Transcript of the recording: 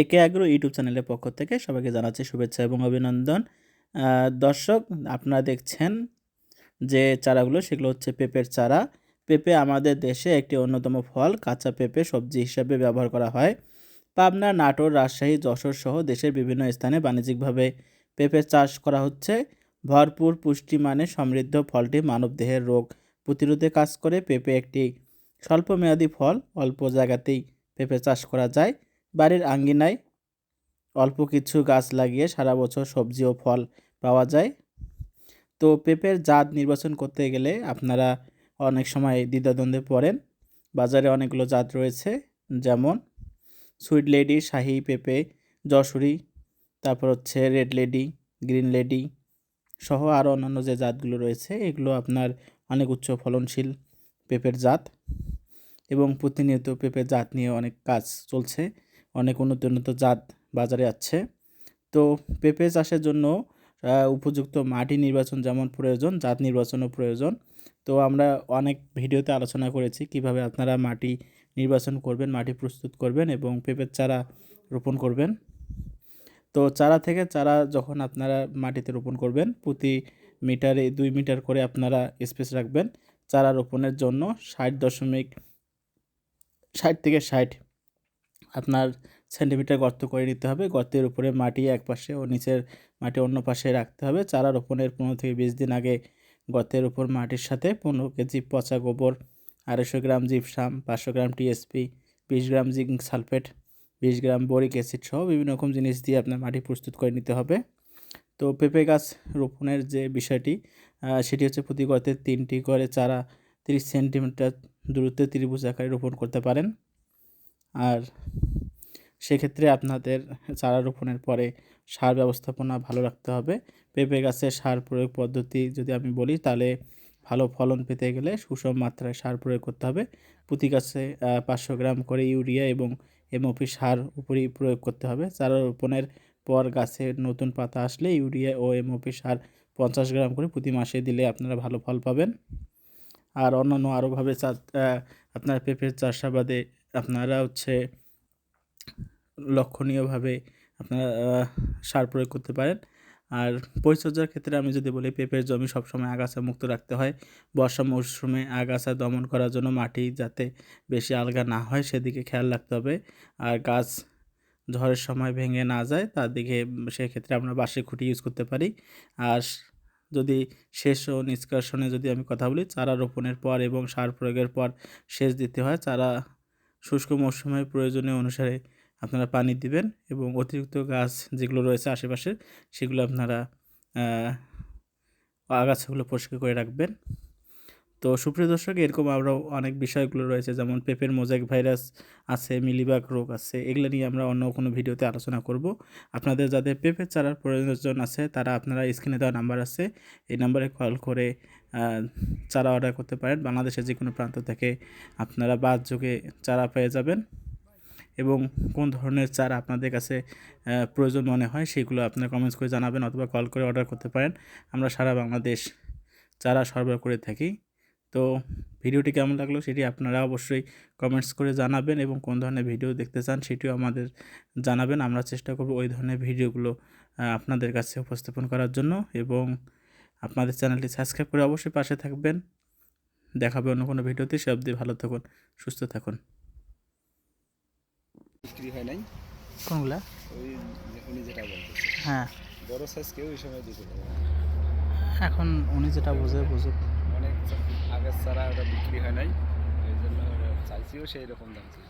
একে agro YouTube চ্যানেলের পক্ষ থেকে সবাইকে জানাচ্ছি শুভেচ্ছা এবং অভিনন্দন। দর্শক, আপনারা দেখছেন যে চারাগুলো, সেগুলো হচ্ছে পেঁপের চারা। পেঁপে আমাদের দেশে একটি অন্যতম ফল, কাঁচা পেঁপে সবজি হিসাবে ব্যবহার করা হয়। পাবনা নাটোর, রাজশাহী, যশোর সহ দেশের বিভিন্ন স্থানে বাণিজ্যিকভাবে পেঁপে চাষ করা হচ্ছে। ভরপুর, পুষ্টিমানে সমৃদ্ধ ফলটি মানবদেহের রোগ প্রতিরোধে কাজ করে। পেঁপে একটি স্বল্পমেয়াদী ফল, অল্প জায়গাতেই পেঁপে চাষ করা যায়। বাড়ির আঙ্গিনায় অল্প কিছু গাছ লাগিয়ে সারা বছর সবজি ও ফল পাওয়া যায়। তো পেঁপের জাত নির্বাচন করতে গেলে আপনারা অনেক সময় দ্বিধাদ্বন্দ্বে পড়েন। বাজারে অনেকগুলো জাত রয়েছে, যেমন সুইট লেডি, শাহি পেঁপে, যশোরি, তারপর হচ্ছে রেড লেডি, গ্রিন লেডি সহ আরও অন্যান্য যে জাতগুলো রয়েছে, এগুলো আপনার অনেক উচ্চ ফলনশীল পেঁপের জাত এবং প্রতিনিয়ত পেঁপের জাত নিয়ে অনেক কাজ চলছে। অনেক উন্নত উন্নত জাত বাজারে আছে। তো পেঁপে চাষের জন্য উপযুক্ত মাটি নির্বাচন যেমন প্রয়োজন, জাত নির্বাচনও প্রয়োজন। তো আমরা অনেক ভিডিওতে আলোচনা করেছি কীভাবে আপনারা মাটি নির্বাচন করবেন, মাটি প্রস্তুত করবেন এবং পেঁপের চারা রোপণ করবেন। তো চারা থেকে চারা যখন আপনারা মাটিতে রোপণ করবেন, প্রতি মিটারে দুই মিটার করে আপনারা স্পেস রাখবেন। চারা রোপণের জন্য ষাট দশমিক ষাট থেকে ষাট আপনার সেন্টিমিটার গর্ত করে নিতে হবে। গর্তের উপরে মাটি এক পাশে ও নিচের মাটি অন্য পাশে রাখতে হবে। চারা রোপণের পনেরো থেকে বিশ দিন আগে গর্তের উপর মাটির সাথে পনেরো কেজি পচা গোবর, আড়াইশো গ্রাম জিপসাম, পাঁচশো গ্রাম টিএসপি বিশ গ্রাম জিঙ্ক সালফেট, বিশ গ্রাম বোরিক অ্যাসিড সহ বিভিন্ন রকম জিনিস দিয়ে আপনার মাটি প্রস্তুত করে নিতে হবে। তো পেঁপে গাছ রোপণের যে বিষয়টি সেটি হচ্ছে প্রতি গর্তে তিনটি করে চারা তিরিশ সেন্টিমিটার দূরত্বে ত্রিভুজ আকারে রোপণ করতে পারেন। আর সেক্ষেত্রে আপনাদের চারা রোপণের পরে সার ব্যবস্থাপনা ভালো রাখতে হবে। পেঁপে গাছে সার প্রয়োগ পদ্ধতি যদি আমি বলি তাহলে ভালো ফলন পেতে গেলে সুষম মাত্রায় সার প্রয়োগ করতে হবে। প্রতি গাছে পাঁচশো গ্রাম করে ইউরিয়া এবং এমওপি সার উপরই প্রয়োগ করতে হবে। চারা রোপণের পর গাছে নতুন পাতা আসলে ইউরিয়া ও এমওপি সার পঞ্চাশ গ্রাম করে প্রতি মাসে দিলে আপনারা ভালো ফল পাবেন। আর অন্যান্য আরোভাবে আহ, আপনার পেঁপের চাষাবাদে আপনারা হচ্ছে লক্ষণীয়ভাবে আপনারা সার প্রয়োগ করতে পারেন। আর পরিচর্যার ক্ষেত্রে আমি যদি বলি, পেঁপের জমি সবসময় আগাছা মুক্ত রাখতে হয়। বর্ষা মৌসুমে আগাছা দমন করার জন্য মাটি যাতে বেশি আলগা না হয়, সেদিকে খেয়াল রাখতে হবে। আর গাছ ঝড়ের সময় ভেঙে না যায়, তার দিকে সেক্ষেত্রে আমরা বাঁশের খুঁটি ইউজ করতে পারি। আর যদি শেষ ও নিষ্কাশনে যদি আমি কথা বলি, চারা রোপণের পর এবং সার প্রয়োগের পর সেচ দিতে হয়। চারা শুষ্ক মৌসুমে প্রয়োজনীয় অনুসারে আপনারা পানি দিবেন এবং অতিরিক্ত গাছ যেগুলো রয়েছে আশেপাশে, সেগুলো আপনারা আগাছাগুলো পরিষ্কার করে রাখবেন। তো সুপ্রিয় দর্শক, এরকম আরও অনেক বিষয়গুলো রয়েছে, যেমন পেপের মোজাইক ভাইরাস আছে, মিলিবাগ রোগ আছে, এগুলো নিয়ে আমরা অন্য কোনো ভিডিওতে আলোচনা করব। আপনাদের যাদের পেঁপের চারার প্রয়োজন আছে, তারা আপনারা স্ক্রিনে দেওয়া নাম্বার আছে, এই নাম্বারে কল করে চারা অর্ডার করতে পারেন। বাংলাদেশের যে কোনো প্রান্ত থেকে আপনারা বাদ যোগে চারা পেয়ে যাবেন এবং কোন ধরনের চারা আপনাদের কাছে প্রয়োজন মনে হয় সেগুলো আপনারা কমেন্টস করে জানাবেন অথবা কল করে অর্ডার করতে পারেন। আমরা সারা বাংলাদেশ চারা সরবরাহ করে থাকি। তো ভিডিওটি কেমন লাগল সেটি আপনারা অবশ্যই কমেন্টস করে জানাবেন এবং কোন ধরনের ভিডিও দেখতে চান সেটিও আমাদের জানাবেন। আমরা চেষ্টা করব ওই ধরনের ভিডিওগুলো আপনাদের কাছে উপস্থাপন করার জন্য এবং আপনাদের চ্যানেলটি সাবস্ক্রাইব করে অবশ্যই পাশে থাকবেন। দেখাবে অন্য কোনো ভিডিওতে। সে অবধি ভালো থাকুন সুস্থ থাকুন। বিক্রি হয় নাই? কোনগুলা? ওই উনি যেটা বলতেছে। হ্যাঁ। বড় সাইজ কেউ ওই সময় দিতে এখন উনি যেটা বোঝে বুঝুক। অনেক আগের ছাড়া ওটা বিক্রি হয় নাই। এই জন্য চাইছিও সেই রকম দাম ছিল।